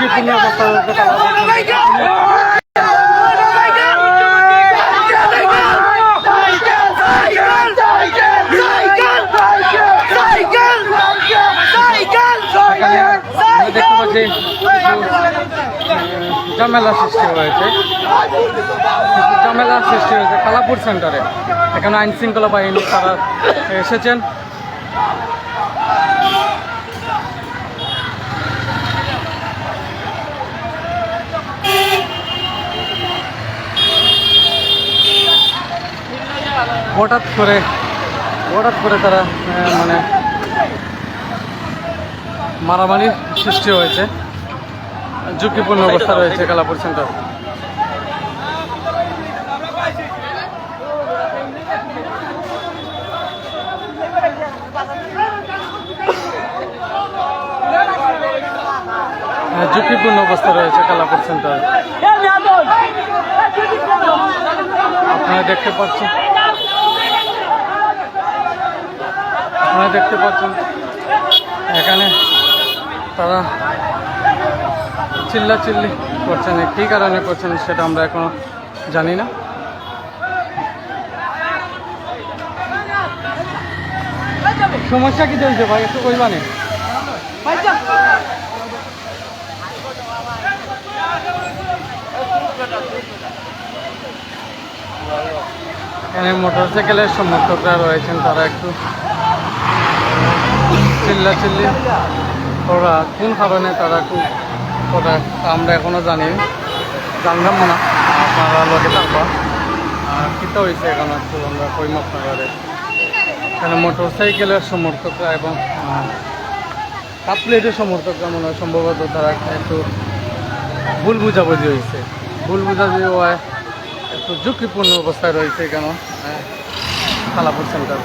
ঝুঁকিপূর্ণ অবস্থা দেখতে পাচ্ছি ঝামেলা সৃষ্টি হয়েছে। ঝামেলা সৃষ্টি হয়েছে কালাপুর সেন্টারে এখানে আইন শৃঙ্খলা বাহিনী তারা এসেছেন। হঠাৎ করে হঠাৎ করে তারা মানে মারামারির সৃষ্টি হয়েছে। ঝুঁকিপূর্ণ অবস্থা রয়েছে কালাপুর সেন্টার। হ্যাঁ, ঝুঁকিপূর্ণ অবস্থা রয়েছে কালাপুর সেন্টার। আপনারা দেখতে পাচ্ছেন আপনারা দেখতে পাচ্ছেন, এখানে তারা চিল্লা চিল্লি করছেন কী কারণে করছেন সেটা আমরা এখনও জানি না। সমস্যা কি চলছে ভাই, একটু কইবানে এখানে মোটরসাইকেলের সমর্থকরা রয়েছেন, তারা একটু চিল্লা চিল্লি। ওরা কোন কারণে তারা খুব ওরা, আমরা এখনও জানি। জানলাম না, আপনারা লগে থাকবা। কিতা হয়েছে এখন একটু আমরা কইম আপনারা এখানে মোটর সাইকেলের সমর্থকরা এবং কাপলেটের সমর্থকরা মনে হয় সম্ভবত তারা একটু ভুল বুঝাবুঝি হয়েছে ভুল বুঝাবুঝি হওয়ায় একটু ঝুঁকিপূর্ণ অবস্থায় রয়েছে কেন খালাপুর সেন্টার।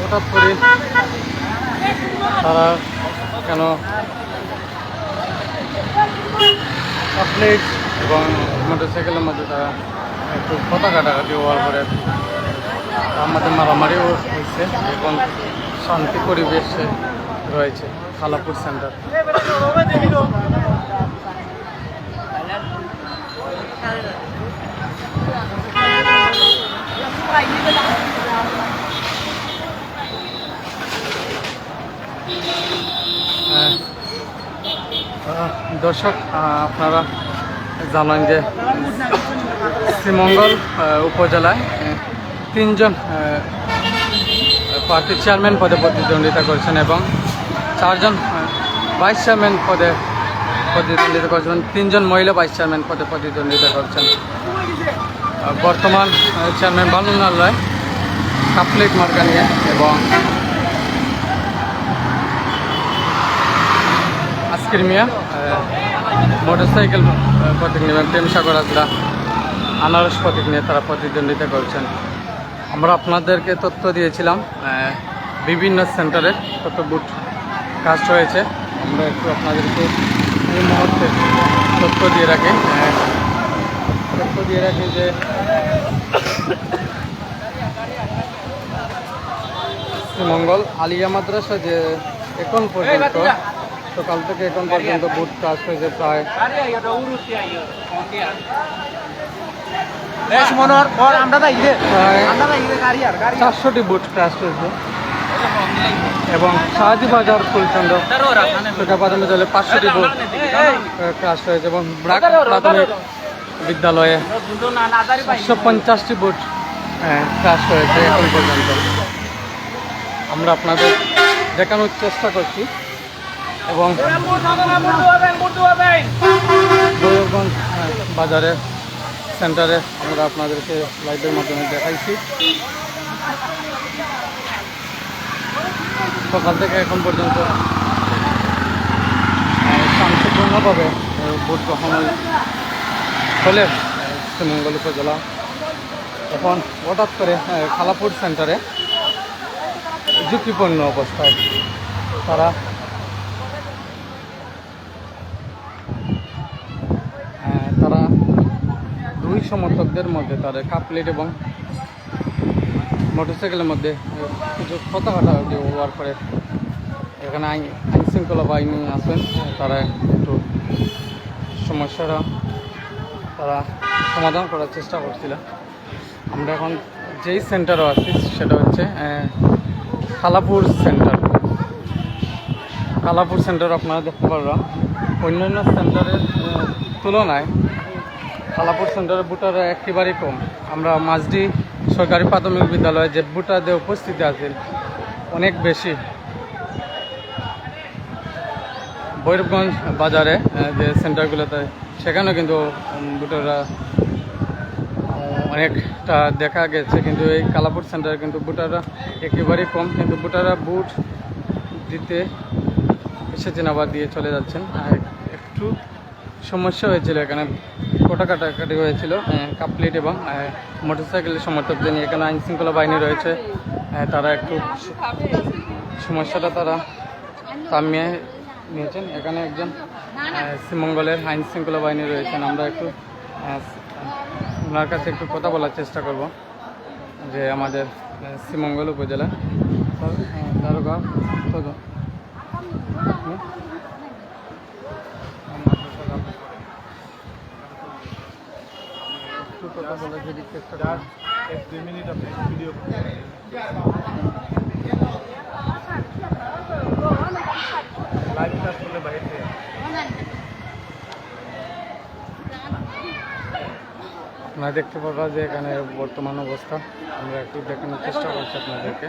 হঠাৎ করে তারা কেন প্লেট এবং মোটরসাইকেলের মধ্যে তারা একটু কথা কাটাকাটি হওয়ার পরে আমাদের মারামারিও হয়েছে এবং শান্তি পরিবেশে রয়েছে খালাপুর সেন্টার হ্যাঁ। দর্শক আপনারা জানেন যে শ্রীমঙ্গল উপজেলায় তিনজন পার্টি চেয়ারম্যান পদে প্রতিদ্বন্দ্বিতা করছেন এবং চারজন ভাইস চেয়ারম্যান পদে প্রতিদ্বন্দ্বিতা করছেন তিনজন মহিলা ভাইস চেয়ারম্যান পদে প্রতিদ্বন্দ্বিতা করছেন। বর্তমান চেয়ারম্যান বালুনাল রায় কাপলেট মার্কা নিয়ে এবং আজকের মিয়া মোটর সাইকেল প্রতীক নেবেন প্রেম সাগর আজরা আনারস প্রতীক নিয়ে তারা প্রতিদ্বন্দ্বিতা করছেন। আমরা আপনাদেরকে তথ্য দিয়েছিলাম বিভিন্ন সেন্টারে কত বুট কাস্ট হয়েছে। আমরা একটু আপনাদেরকে এই মুহূর্তে তথ্য দিয়ে রাখি। তথ্য দিয়ে রাখি যে মঙ্গল আলিয়া মাদ্রাসা যে এখন পর্যন্ত, সকাল থেকে এখন পর্যন্ত বুট কাজ হয়েছে প্রায় চারশোটি বুট ক্রাশ হয়েছে এবং শাহাজি বাজার ফুলচন্দ্র সেটা প্রাথমিক বিদ্যালয়ে পাঁচশোটি বুট ক্রাশ হয়েছে এবং ব্রাক প্রাথমিক বিদ্যালয়ে চারশো পঞ্চাশটি বুট ক্রাশ হয়েছে এখন পর্যন্ত। আমরা আপনাদের দেখানোর চেষ্টা করছি। এবং বাজারের সেন্টারে আমরা আপনাদেরকে লাইভের মাধ্যমে দেখাইছি। সকাল থেকে এখন পর্যন্ত শান্তিপূর্ণভাবে ভোট গ্রহণ হলে শ্রীমঙ্গল উপজেলা। এখন হঠাৎ করে খালাপুর সেন্টারে ঝুঁকিপূর্ণ অবস্থায় তারা আহ, তারা দুই সমর্থকদের মধ্যে তাদের কাপলেট এবং মোটরসাইকেলের মধ্যে কিছু কথা কাটাকাটি হওয়ার পরে এখানে আইন আইন শৃঙ্খলা বাহিনী আছেন, তারা একটু সমস্যাটা তারা সমাধান করার চেষ্টা করছিল আমরা এখন যেই সেন্টারও আছি, সেটা হচ্ছে খালাপুর সেন্টার। খালাপুর সেন্টার আপনারা দেখতে পারবেন। অন্যান্য সেন্টারের তুলনায় খালাপুর সেন্টারের ভোটার একেবারেই কম। আমরা মাঝডি সরকারি প্রাথমিক বিদ্যালয়ে যে ভোটারদের উপস্থিতি আছেন, অনেক বেশি। ভৈরবগঞ্জ বাজারে যে সেন্টারগুলোতে, সেখানেও কিন্তু ভোটাররা অনেকটা দেখা গেছে। কিন্তু এই কালাপুর সেন্টারে কিন্তু ভোটাররা একেবারেই কম। কিন্তু ভোটাররা ভোট দিতে এসেছেন, আবার দিয়ে চলে যাচ্ছেন। আর একটু সমস্যা হয়েছিল এখানে। কোটা কাটাকাটি হয়েছিল কাপলেট এবং মোটরসাইকেলের সমর্থকদের নিয়ে। এখানে আইন শৃঙ্খলা বাহিনী রয়েছে তারা একটু সমস্যাটা তারা থামিয়ে নিয়েছেন। এখানে একজন শ্রীমঙ্গলের আইন শৃঙ্খলা বাহিনী রয়েছেন। আমরা একটু ওনার কাছে একটু কথা বলার চেষ্টা করব, যে আমাদের শ্রীমঙ্গল উপজেলা দারোগা কত? হুম? একটু কথা বলে যদি চেষ্টা করেন দুই মিনিট আপনারা দেখতে পাবা যে এখানে বর্তমান অবস্থা। আমরা একটু দেখানোর চেষ্টা করছি আপনাদেরকে।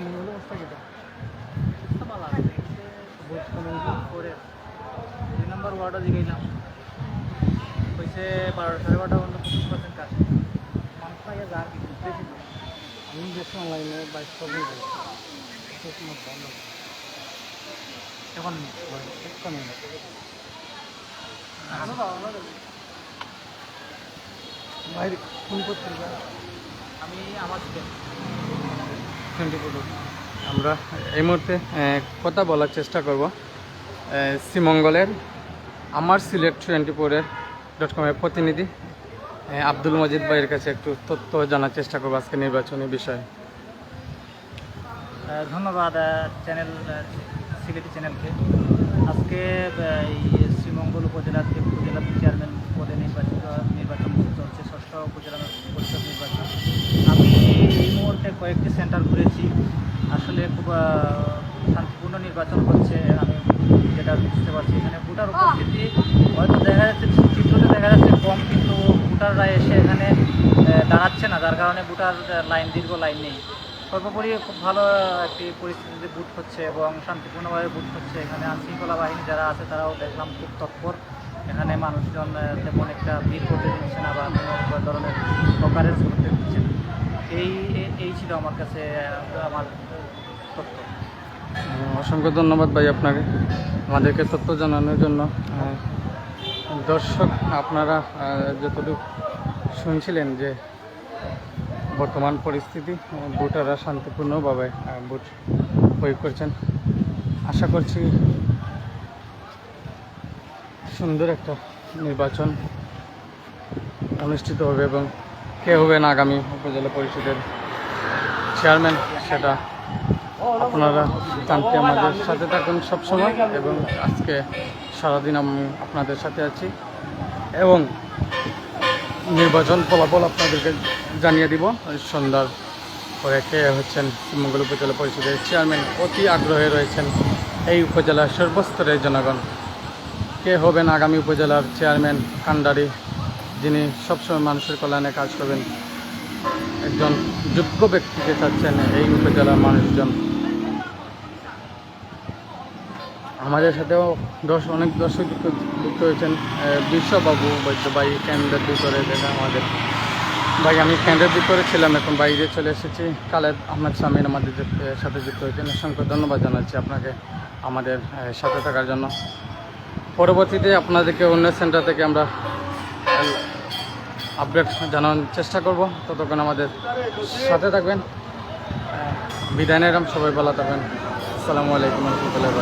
সমাধান অবস্থা কিটা করে দুই নম্বর ওয়ার্ডও জিগাইলাম কইছে বারোটা সাড়ে বারোটা পর্যন্ত পঁচিশ পার্সেন্ট লাগে যা কি আমি বেশি অনলাইনে বাইশ পার্সেন্ট এখন মিনিট বাইরে কোন পত্রিকা আমি আমার আমরা এই মুহূর্তে কথা বলার চেষ্টা করব। শ্রীমঙ্গলের আমার সিলেট টোয়েন্টি ফোরের ডট কমের প্রতিনিধি আব্দুল মজিদ ভাইয়ের কাছে একটু তথ্য জানার চেষ্টা করব আজকে নির্বাচনী বিষয়ে। ধন্যবাদ চ্যানেল সিলেটি চ্যানেলকে আজকে এই শ্রীমঙ্গল উপজেলার উপজেলা চেয়ারম্যান পদে নির্বাচিত, নির্বাচন চলছে, ষষ্ঠ উপজেলা মুহূর্তে কয়েকটি সেন্টার ঘুরেছি। আসলে খুব শান্তিপূর্ণ নির্বাচন হচ্ছে, আমি যেটা বুঝতে পারছি। এখানে ভোটার উপস্থিতি, হয়তো দেখা যাচ্ছে চিত্রতে দেখা যাচ্ছে কম, কিন্তু ভোটাররা এসে এখানে দাঁড়াচ্ছে না। যার কারণে ভোটার লাইন, দীর্ঘ লাইন নেই। সর্বোপরি খুব ভালো একটি পরিস্থিতিতে বুট হচ্ছে এবং শান্তিপূর্ণভাবে বুট হচ্ছে। এখানে আইনশৃঙ্খলা বাহিনী যারা আছে, তারাও দেখলাম খুব তৎপর। এখানে মানুষজন তেমন একটা ভিড় করতে দিচ্ছে না বা কোনো ধরনের অকারেন্স করতে দিচ্ছে না। এই, এই- ছিল আমার কাছে আমার তথ্য। অসংখ্য ধন্যবাদ ভাই আপনাকে, আমাদেরকে তথ্য জানানোর জন্য। দর্শক, আপনারা যতটুকু শুনছিলেন যে বর্তমান পরিস্থিতি, ভোটাররা শান্তিপূর্ণভাবে ভোট প্রয়োগ করছেন, আশা করছি সুন্দর একটা নির্বাচন অনুষ্ঠিত হবে এবং কে হবেন আগামী উপজেলা পরিষদের চেয়ারম্যান সেটা আপনারা জানতে আমাদের সাথে থাকুন সবসময় এবং আজকে সারাদিন আমি আপনাদের সাথে আছি এবং নির্বাচন ফলাফল আপনাদেরকে জানিয়ে দিব। সন্ধ্যার পরে কে হচ্ছেন মঙ্গল উপজেলা পরিষদের চেয়ারম্যান অতি আগ্রহে রয়েছেন এই উপজেলার সর্বস্তরের জনগণ। কে হবেন আগামী উপজেলার চেয়ারম্যান কান্ডারি যিনি সবসময় মানুষের কল্যাণে কাজ করবেন, একজন যোগ্য ব্যক্তিকে চাচ্ছেন এই উপজেলার মানুষজন। আমাদের সাথেও দশ, অনেক দর্শক যুক্ত হয়েছেন বিশ্ববাবু বৈদ্য কেন্দ্রের ভিতরে দেখা আমাদের। ভাই, আমি কেন্দ্রের ভিতরে ছিলাম, এখন বাইরে চলে এসেছি। কালেব আহমেদ সামিন আমাদের সাথে যুক্ত হয়েছেন। অসংখ্য ধন্যবাদ জানাচ্ছি আপনাকে আমাদের সাথে থাকার জন্য। পরবর্তীতে আপনাদেরকে অন্য সেন্টার থেকে আমরা আপডেট জানানোর চেষ্টা করব। ততক্ষণ আমাদের সাথে থাকবেন। বিদায় নিলাম। সবাই ভালো থাকবেন। আসসালামু আলাইকুম রহমতুল্লাহ